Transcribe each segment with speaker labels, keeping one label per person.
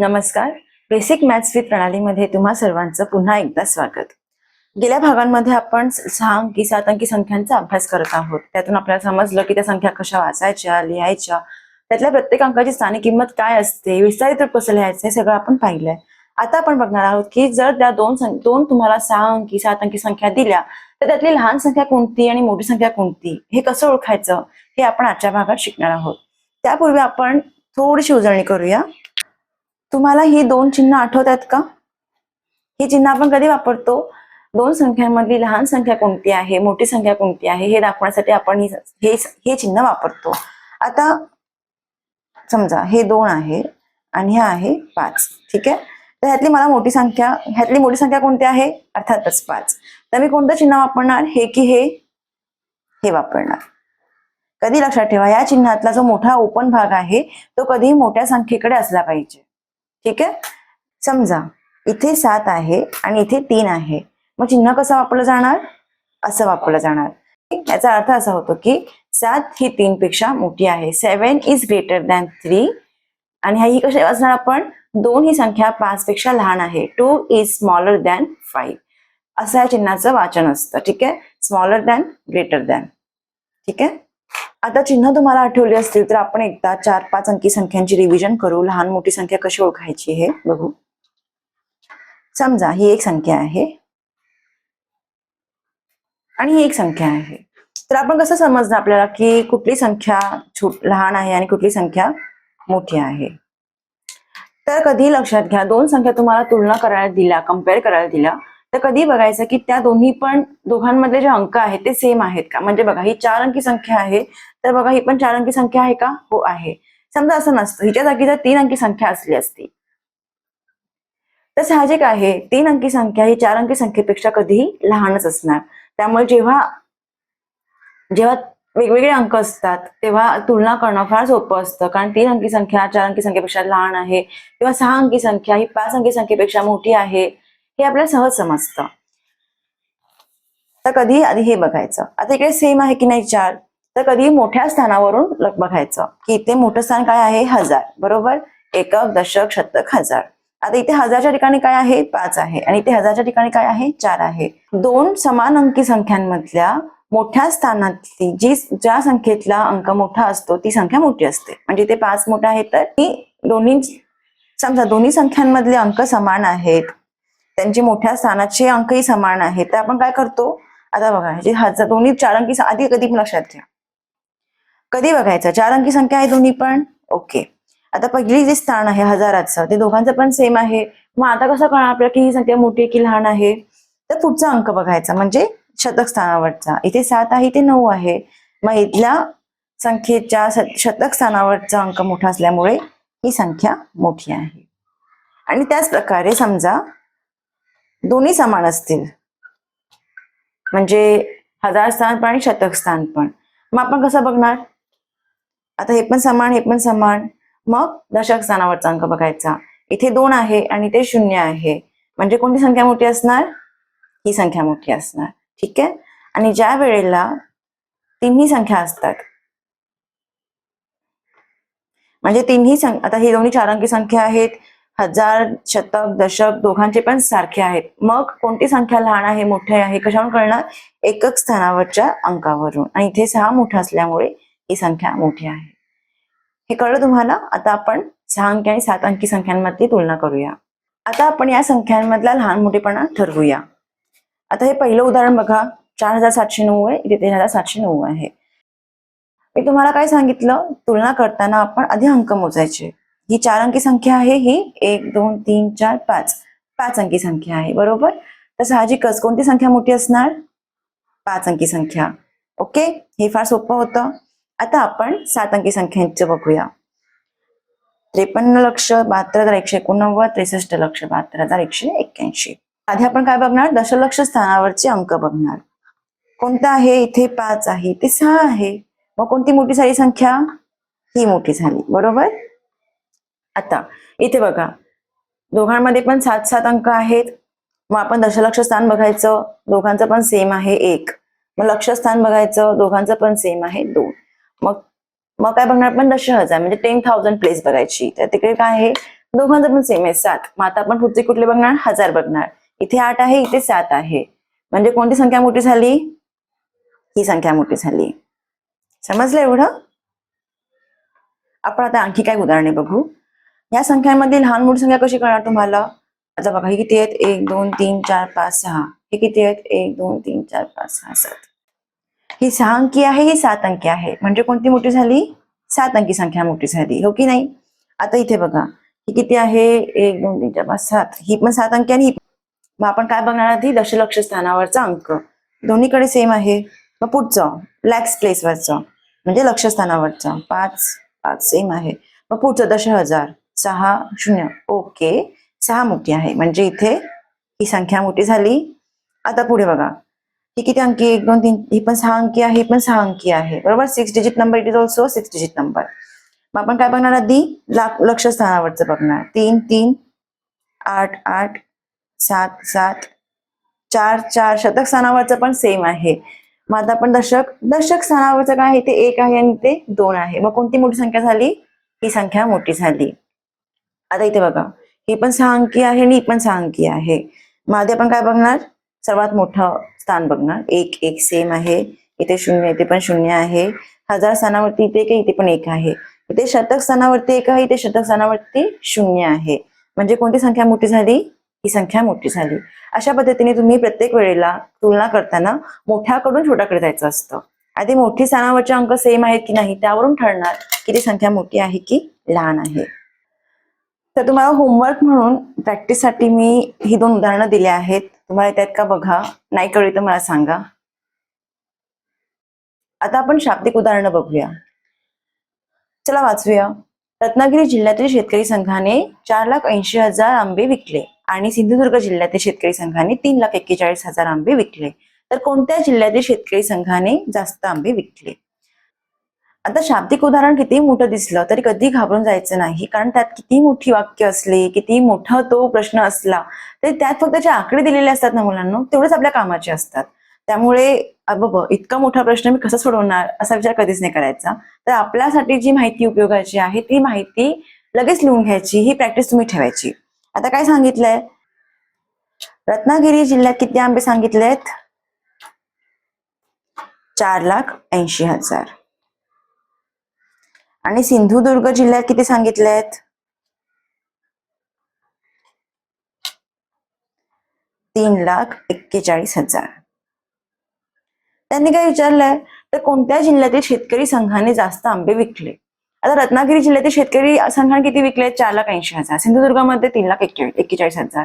Speaker 1: नमस्कार. Basic maths with प्रणालीमध्ये तुम्हा सर्वांचं पुन्हा एकदा स्वागत. गेल्या भागांमध्ये आपण सहा अंकी सात अंकी संख्यांचा अभ्यास करत आहोत. त्यातून आपल्याला समजलं की त्या संख्या कशा वाचायच्या लिहायच्या. त्यातल्या प्रत्येक अंकाची स्थानिक किंमत काय असते विस्तारित रूप कसं लिहायचं हे सगळं आपण पाहिलंय. आता आपण बघणार आहोत की जर त्या दोन दोन तुम्हाला सहा अंकी सात अंकी संख्या दिल्या तर त्यातली लहान संख्या कोणती आणि मोठी संख्या कोणती हे कसं ओळखायचं हे आपण आजच्या भागात शिकणार आहोत. त्यापूर्वी आपण थोडीशी उजळणी करूया. तुम्हाला ही दोन चिन्ह आठवत आहेत का? ही चिन्ह आपण कधी वापरतो? दोन संख्यांमधली लहान संख्या कोणती आहे? मोठी संख्या कोणती आहे? हे दाखवण्यासाठी आपण हे हे चिन्ह वापरतो. आता समजा हे दोन आहे आणि हे आहे पाच. ठीक आहे? तर ह्यातली मला मोठी संख्या ह्यातली मोठी संख्या कोणती आहे? अर्थातच पाच. तर मी कोणतं चिन्ह वापरणार? हे की हे हे वापरणार. कधी लक्षात ठेवा या चिन्हातला जो मोठा ओपन भाग आहे तो कधी मोठ्या संख्येकडे असला पाहिजे. ठीक आहे? समजा इथे सात आहे आणि इथे तीन आहे. मग चिन्ह कसं वापरलं जाणार? असं वापरलं जाणार. याचा अर्थ असा होतो की सात ही तीन पेक्षा मोठी आहे. Seven is greater than three आणि ही कशी असणार आपण? दोन ही संख्या पाच पेक्षा लहान आहे. Two is smaller than five असं या चिन्हाचं वाचन असतं. ठीक आहे? स्मॉलर दॅन ग्रेटर दॅन ठीक आहे? आता चिन्ह तुम्हाला आठवली असतील तर आपण एकदा चार पाच अंकी संख्यांची रिव्हिजन करू. लहान मोठी संख्या कशी ओळखायची हे बघू. समजा ही एक संख्या आहे. आणि ही एक संख्या आहे. तर आपण कसं समजणं आपल्याला की कुठली संख्या छोट लहान आहे आणि कुठली संख्या मोठी आहे? तर कधी लक्षात घ्या दोन संख्या तुम्हाला तुलना करायला दिल्या कंपेअर करायला दिल्या. तर कधी बघायचं की त्या दोन्ही पण दोघांमधले जे अंक आहेत ते सेम आहेत का? म्हणजे बघा ही चार अंकी संख्या आहे तर बघा ही पण चार अंकी संख्या आहे का? हो आहे. समजा असं नसतं. हिच्या जागी जर तीन अंकी संख्या असली असती तर साहजिक आहे. तीन अंकी संख्या ही चार अंकी संख्येपेक्षा कधीही लहानच असणार. त्यामुळे जेव्हा जेव्हा वेगवेगळे अंक असतात तेव्हा तुलना करणं फार सोपं असतं. कारण तीन अंकी संख्या चार अंकी संख्येपेक्षा लहान आहे. किंवा सहा अंकी संख्या ही पाच अंकी संख्येपेक्षा मोठी आहे. हे आपल्याला सहज समजतं. तर कधी आधी हे बघायचं. आता इकडे सेम आहे की नाही चार? तर कधी मोठ्या स्थानावरून बघायचं की इथे मोठं स्थान काय आहे? हजार. बरोबर? एकक दशक शतक हजार. आता इथे हजारच्या ठिकाणी काय आहे? पाच आहे. आणि इथे हजारच्या ठिकाणी काय आहे? चार आहे. दोन समान अंकी संख्यांमधल्या मोठ्या स्थानातली जी ज्या संख्येतला अंक मोठा असतो ती संख्या मोठी असते. म्हणजे इथे पाच मोठा आहे तर ती दोन्ही समजा दोन्ही संख्यांमधले अंक समान आहेत. त्यांची मोठ्या स्थानाचे अंकही समान आहेत. तर आपण काय करतो? आता बघा जे हजार दोन्ही चार अंकी आधी कधी पण लक्षात घ्या. कधी बघायचं? चार अंकी संख्या आहे दोन्ही पण? ओके. आता पहिली जे स्थान आहे हजाराचं ते दोघांचं पण सेम आहे. मग आता कसं कळणार आपल्याला की ही संख्या मोठी आहे की लहान आहे? तर पुढचा अंक बघायचा म्हणजे शतक स्थानावरचा. इथे सात आहे इथे नऊ आहे. मग इथल्या संख्येच्या शतक स्थानावरचा अंक मोठा असल्यामुळे ही संख्या मोठी आहे. आणि त्याच प्रकारे समजा दोन्ही समान असतील. म्हणजे हजार स्थान पण आणि शतक स्थान पण. मग आपण कसं बघणार? आता हे पण समान हे पण समान. मग दशक स्थानावरचा अंक बघायचा. इथे दोन आहे आणि ते शून्य आहे. म्हणजे कोणती संख्या मोठी असणार? ही संख्या मोठी असणार. ठीक आहे? आणि ज्या वेळेला तिन्ही संख्या असतात. म्हणजे तिन्ही आता ही दोन्ही चार अंकी संख्या आहेत. हजार शतक दशक दोघांचे पण सारखे आहेत. मग कोणती संख्या लहान आहे मोठी आहे कशावरून कळणार? एकक स्थानावरच्या अंकावरून. आणि इथे सहा मोठा असल्यामुळे ही संख्या मोठी आहे. हे कळलं तुम्हाला? आता आपण सहा अंकी आणि सात अंकी संख्यांमधली तुलना करूया. आता आपण या संख्यांमधला लहान मोठेपणा ठरवूया. आता हे पहिलं उदाहरण बघा. चार हजार सातशे नऊ आहे इथे तीन हजार सातशे नऊ आहे. मी तुम्हाला काय सांगितलं? तुलना करताना आपण आधी अंक मोजायचे. ही चार अंकी संख्या आहे ही एक दोन तीन चार पाच. पाच अंकी संख्या आहे बरोबर? तर साहजिकच कोणती संख्या मोठी असणार? पाच अंकी संख्या. ओके? हे फार सोपं होतं. आता आपण सात अंकी संख्यांचं बघूया. त्रेपन्न लक्ष बहात्तर हजार एकशे एकोणनव्वद त्रेसष्ट लक्ष बहात्तर हजार एकशे एक्क्याऐंशी. आधी आपण काय बघणार? दशलक्ष स्थानावरचे अंक बघणार. कोणता आहे? इथे पाच आहे ते सहा आहे. मग कोणती मोठी झाली संख्या? ही मोठी झाली बरोबर? आता. इथे बघा. दोघांमध्ये पण सात सात अंक आहेत. मग आपण दशलक्ष स्थान बघायचं. दोघांचं पण सेम आहे एक. मग लक्षस्थान बघायचं. दोघांचं पण सेम आहे दोन. मग मग काय बघणार पण दश हजार म्हणजे टेन थाउजंड प्लेस बघायची. तर तिकडे काय आहे? दोघांचं पण सेम आहे. सात. मग आता आपण पुढचे कुठले बघणार? हजार बघणार. इथे आठ आहे इथे सात आहे. म्हणजे कोणती संख्या मोठी झाली? ही संख्या मोठी झाली. समजलं एवढं? आपण आता आणखी काय उदाहरणे बघू? या संख्यांमध्ये लहान मोठी संख्या कशी कळणार तुम्हाला? आता बघा हे किती आहेत? एक दोन तीन चार पाच सहा. हे किती आहेत? एक दोन तीन चार पाच सहा सात. ही सहा अंकी आहे ही सात अंकी आहे. म्हणजे कोणती मोठी झाली? सात अंकी संख्या मोठी झाली. हो की नाही? आता इथे बघा. ही किती आहे? एक दोन तीन चार पाच सात. ही पण सात अंकी आणि ही मग आपण काय बघणार आधी दशलक्ष स्थानावरचा अंक. दोन्हीकडे सेम आहे. मग पुढचं. लॅक्स प्लेसवरचं म्हणजे लक्ष स्थानावरचं पाच पाच सेम आहे. मग पुढचं दश हजार सहा शून्य. ओके. सहा मोठी आहे. म्हणजे इथे ही संख्या मोठी झाली. आता पुढे बघा. ही किती अंकी? एक दोन तीन. ही पण सहा अंकी आहे. ही पण सहा अंकी आहे. बरोबर? Six digit number it is also six digit number मग आपण काय बघणार आधी? लाख लक्ष बघणार. तीन तीन आठ आठ सात सात चार चार. शतक स्थानावरचं पण सेम आहे. मग आता आपण दशक. दशक स्थानावरचं काय आहे? ते एक आहे आणि ते दोन आहे. मग कोणती मोठी संख्या झाली? ही संख्या मोठी झाली. आता इथे बघा. ही पण सहा अंकी आहे आणि ही पण सहा अंकी आहे. मग आधी आपण काय बघणार? सर्वात मोठं स्थान बघणार. एक एक सेम आहे. इथे शून्य इथे पण शून्य आहे. हजार स्थानावरती इथे एक इथे पण एक आहे. इथे शतक स्थानावरती एक आहे इथे शतक स्थानावरती शून्य आहे. म्हणजे कोणती संख्या मोठी झाली? ही संख्या मोठी झाली. अशा पद्धतीने तुम्ही प्रत्येक वेळेला तुलना करताना मोठ्याकडून छोट्याकडे जायचं असतं. आधी मोठी स्थानावरचे अंक सेम आहेत की नाही? त्यावरून ठरणार की ती संख्या मोठी आहे की लहान आहे. तर तुम्हाला होमवर्क म्हणून प्रॅक्टिससाठी मी ही दोन उदाहरणं दिली आहेत. तुम्हाला येतात का बघा? नाही कळली तर मला सांगा. आता आपण शाब्दिक उदाहरणं बघूया. चला वाचूया. रत्नागिरी जिल्ह्यातील शेतकरी संघाने चार लाख ऐंशी हजार आंबे विकले आणि सिंधुदुर्ग जिल्ह्यातील शेतकरी संघाने तीन लाख एक्केचाळीस हजार आंबे विकले. तर कोणत्या जिल्ह्यातील शेतकरी संघाने जास्त आंबे विकले? आता शाब्दिक उदाहरण किती मोठं दिसलं तरी कधी घाबरून जायचं नाही. कारण त्यात किती मोठी वाक्य असले किती मोठा तो प्रश्न असला तरी त्यात फक्त जे आकडे दिलेले असतात ना मुलांना तेवढेच आपल्या कामाचे असतात. त्यामुळे बाबा इतका मोठा प्रश्न मी कसा सोडवणार असा विचार कधीच नाही करायचा. तर आपल्यासाठी जी माहिती उपयोगाची आहे ती माहिती लगेच लिहून घ्यायची ही प्रॅक्टिस तुम्ही ठेवायची. आता काय सांगितलंय? रत्नागिरी जिल्ह्यात किती आंबे सांगितलेत? चार लाख ऐंशी हजार. आणि सिंधुदुर्ग जिल्ह्यात किती सांगितलेत? तीन लाख एक्केचाळीस हजार. त्यांनी काय विचारलंय? तर कोणत्या जिल्ह्यातील शेतकरी संघाने जास्त आंबे विकले? आता रत्नागिरी जिल्ह्यातील शेतकरी संघाने किती विकले? चार लाख ऐंशी हजार. सिंधुदुर्गामध्ये तीन लाख एक्केचाळीस हजार.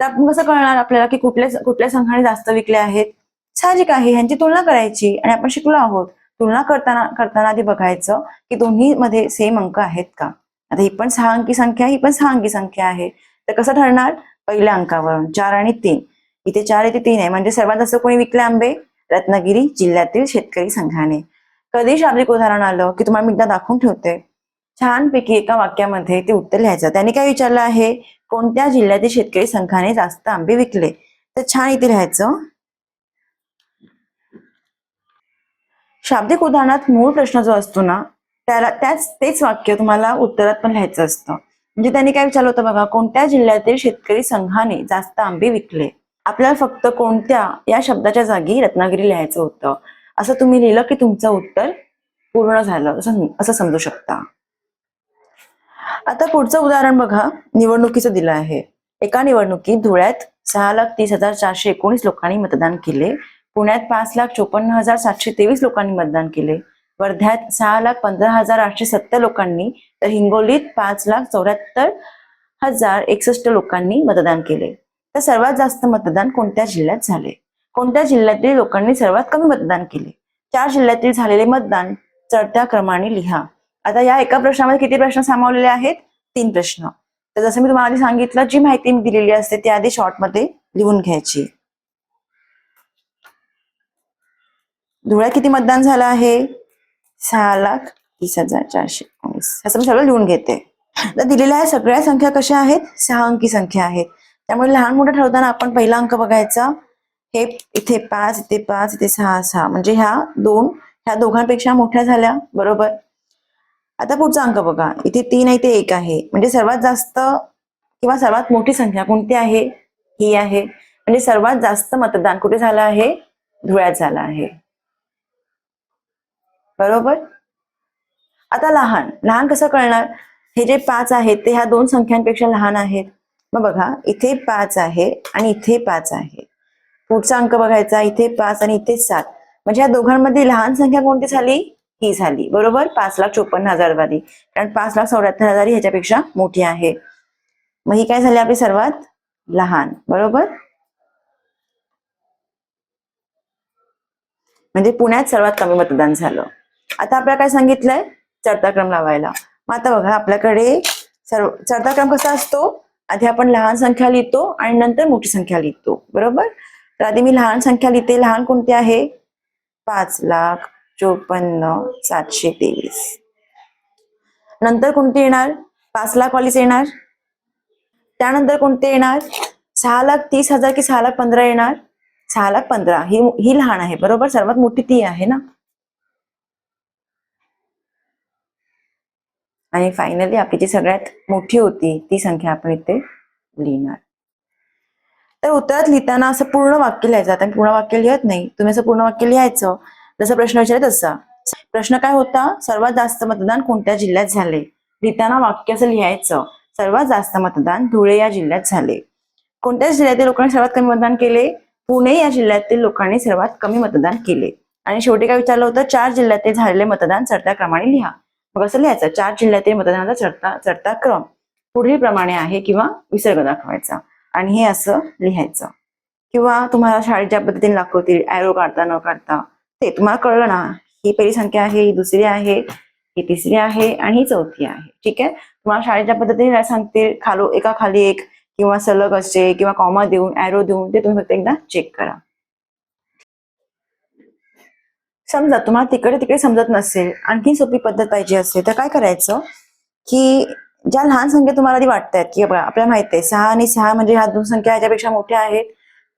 Speaker 1: तर आपण कसं कळणार आपल्याला की कुठल्या कुठल्या संघाने जास्त विकले आहेत? साहजिक आहे. ह्यांची तुलना करायची आणि आपण शिकलो आहोत. तुलना करताना करताना आधी बघायचं की दोन्ही मध्ये सेम अंक आहेत का? आता ही पण सहा अंकी संख्या ही पण सहा अंकी संख्या आहे. तर कसं ठरणार? पहिल्या अंकावरून चार आणि तीन. इथे चार इथे तीन आहे. म्हणजे सर्वात जास्त कोणी विकले आंबे? रत्नागिरी जिल्ह्यातील शेतकरी संघाने. कधी शाब्दिक उदाहरण आलं की तुम्हाला मी एकदा दाखवून ठेवते. छानपैकी एका वाक्यामध्ये ते उत्तर लिहायचं. त्यांनी काय विचारलं आहे? कोणत्या जिल्ह्यातील शेतकरी संघाने जास्त आंबे विकले? तर छान इथे लिहायचं. शाब्दिक उदाहरणात मूळ प्रश्न जो असतो ना त्याला त्याच तेच वाक्य तुम्हाला उत्तरात पण लिहायचं असतं. म्हणजे त्यांनी काय विचारलं होतं बघा कोणत्या जिल्ह्यातील शेतकरी संघाने जास्त आंबे विकले? आपल्याला फक्त कोणत्या या शब्दाच्या जागी रत्नागिरी लिहायचं होतं? असं तुम्ही लिहिलं की तुमचं उत्तर पूर्ण झालं. असं असं समजू शकता. आता पुढचं उदाहरण बघा. निवडणुकीचं दिलं आहे. एका निवडणुकीत धुळ्यात सहा लाख तीस हजार चारशे एकोणीस लोकांनी मतदान केले. पुण्यात पाच लाख चोपन्न हजार सातशे तेवीस लोकांनी मतदान केले. वर्ध्यात सहा लाख पंधरा हजार आठशे सत्तर लोकांनी तर हिंगोलीत पाच लाख चौऱ्याहत्तर हजार एकसष्ट लोकांनी मतदान केले. तर सर्वात जास्त मतदान कोणत्या जिल्ह्यात झाले? कोणत्या जिल्ह्यातील लोकांनी सर्वात कमी मतदान केले? चार जिल्ह्यातील झालेले मतदान चढत्या क्रमाने लिहा. आता या एका प्रश्नामध्ये किती प्रश्न सामावलेले आहेत? तीन प्रश्न. तर जसं मी तुम्हाला आधी सांगितलं जी माहिती मी दिलेली असते ती आधी शॉर्टमध्ये लिहून घ्यायची. धुळ्यात किती मतदान झालं आहे? सहा लाख तीस हजार चारशे एकोणीस. असं मी सगळं लिहून घेते. तर दिलेल्या ह्या सगळ्या संख्या कशा आहेत? सहा अंकी संख्या आहेत त्यामुळे लहान मोठं ठरवताना आपण पहिला अंक बघायचा. हे इथे पाच इथे पाच इथे सहा सहा. म्हणजे ह्या दोन ह्या दोघांपेक्षा मोठ्या झाल्या. बरोबर? आता पुढचा अंक बघा. इथे तीन आहे ते एक आहे. म्हणजे सर्वात जास्त किंवा सर्वात मोठी संख्या कोणती आहे? ही आहे. म्हणजे सर्वात जास्त मतदान कुठे झालं आहे? धुळ्यात झालं आहे. बरोबर? आता लहान लहान कसं कळणार? हे जे पाच आहेत ते ह्या दोन संख्यांपेक्षा लहान आहेत. मग बघा इथे पाच आहे आणि इथे पाच आहे. पुढचा अंक बघायचा इथे पाच आणि इथे सात. म्हणजे या दोघांमध्ये लहान संख्या कोणती झाली? ही झाली. बरोबर? पाच लाख चोपन्न हजार वाली कारण पाच लाख चौऱ्याहत्तर हजार ह्याच्यापेक्षा मोठी आहे. मग ही काय झाली आपली सर्वात? लहान. बरोबर? म्हणजे पुण्यात सर्वात कमी मतदान झालं. आता आपल्याला काय सांगितलंय? चढता क्रम लावायला. मग आता बघा आपल्याकडे सर्व चढता क्रम कसा असतो? आधी आपण लहान संख्या लिहितो आणि नंतर मोठी संख्या लिहितो. बरोबर? तर आधी मी लहान संख्या लिहिते. लहान कोणती आहे? पाच लाख चोपन्न सातशे तेवीस. नंतर कोणती येणार? पाच लाख वालीच येणार. त्यानंतर कोणते येणार? सहा लाख तीस हजार की सहा लाख पंधरा येणार? सहा लाख पंधरा. ही ही लहान आहे. बरोबर? सर्वात मोठी ती आहे ना? आणि फायनली आपली जी सगळ्यात मोठी होती ती संख्या आपण इथे लिहिणार. तर उत्तरात लिहिताना असं पूर्ण वाक्य लिहायचं. आता पूर्ण वाक्य लिहत नाही. तुम्ही असं पूर्ण वाक्य लिहायचं. जसं प्रश्न विचारत तसा. प्रश्न काय होता? सर्वात जास्त मतदान कोणत्या जिल्ह्यात झाले? लिहिताना वाक्य असं लिहायचं. सर्वात जास्त मतदान धुळे या जिल्ह्यात झाले. कोणत्या जिल्ह्यातील लोकांनी सर्वात कमी मतदान केले? पुणे या जिल्ह्यातील लोकांनी सर्वात कमी मतदान केले. आणि शेवटी काय विचारलं होतं? चार जिल्ह्यातील झालेले मतदान चढत्या क्रमाने लिहा. मग असं लिहायचं चार जिल्ह्यातील मतदानाचा चढता चढता क्रम पुढील प्रमाणे आहे किंवा विसर्ग दाखवायचा. आणि हे असं लिहायचं. किंवा तुम्हाला शाळेत ज्या पद्धतीने दाखवतील ऍरो काढता न काढता ते तुम्हाला कळलं ना ही पहिली संख्या आहे ही दुसरी आहे ही तिसरी आहे आणि ही चौथी आहे. ठीक आहे? तुम्हाला शाळेत ज्या पद्धतीने सांगतील खालो एका खाली एक किंवा सलग असे किंवा कॉमा देऊन ऍरो देऊन ते तुम्ही फक्त एकदा चेक करा. समजा तुम्हाला तिकडे तिकडे समजत नसेल आणखी सोपी पद्धत पाहिजे असेल तर काय करायचं? की ज्या लहान संख्या तुम्हाला आधी वाटतायत की आपल्याला माहीत आहे सहा आणि सहा म्हणजे ह्या दोन संख्या ह्याच्यापेक्षा मोठ्या आहेत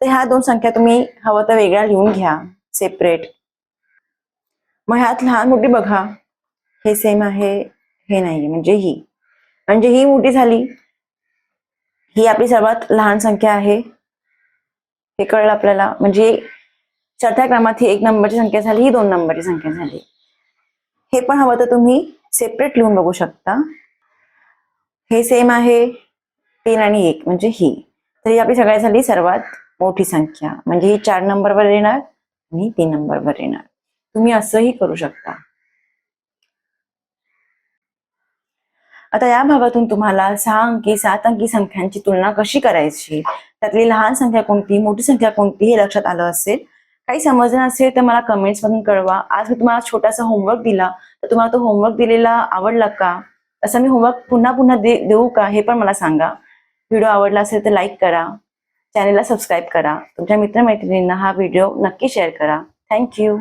Speaker 1: तर ह्या दोन संख्या तुम्ही हवं तर वेगळ्या लिहून घ्या सेपरेट मग ह्यात लहान मोठी बघा हे सेम आहे हे नाही म्हणजे ही. म्हणजे ही मोठी झाली. ही आपली सर्वात लहान संख्या आहे. हे कळलं आपल्याला. म्हणजे चौथ्या क्रमात ही एक नंबरची संख्या झाली ही दोन नंबरची संख्या झाली. हे पण हवं तर तुम्ही सेपरेट लिहून बघू शकता. हे सेम आहे तीन आणि एक म्हणजे ही. तर ही आपली सगळ्यात झाली सर्वात मोठी संख्या. म्हणजे ही चार नंबरवर येणार आणि तीन नंबरवर येणार. तुम्ही असंही करू शकता. आता या भागातून तुम्हाला सहा अंकी सात अंकी संख्यांची तुलना कशी करायची? त्यातली लहान संख्या कोणती मोठी संख्या कोणती हे लक्षात आलं असेल काही समजलं नसेल तर मला कमेंट्स मधून कळवा. आज मी तुम्हाला छोटासा होमवर्क दिला. तर तुम्हाला तो होमवर्क दिलेला आवडला का? असं मी होमवर्क पुन्हा पुन्हा दे देऊ का? हे पण मला सांगा. व्हिडिओ आवडला असेल तर लाईक करा. चॅनेलला सबस्क्राईब करा. तुमच्या मित्रमैत्रिणींना हा व्हिडिओ नक्की शेअर करा. थँक्यू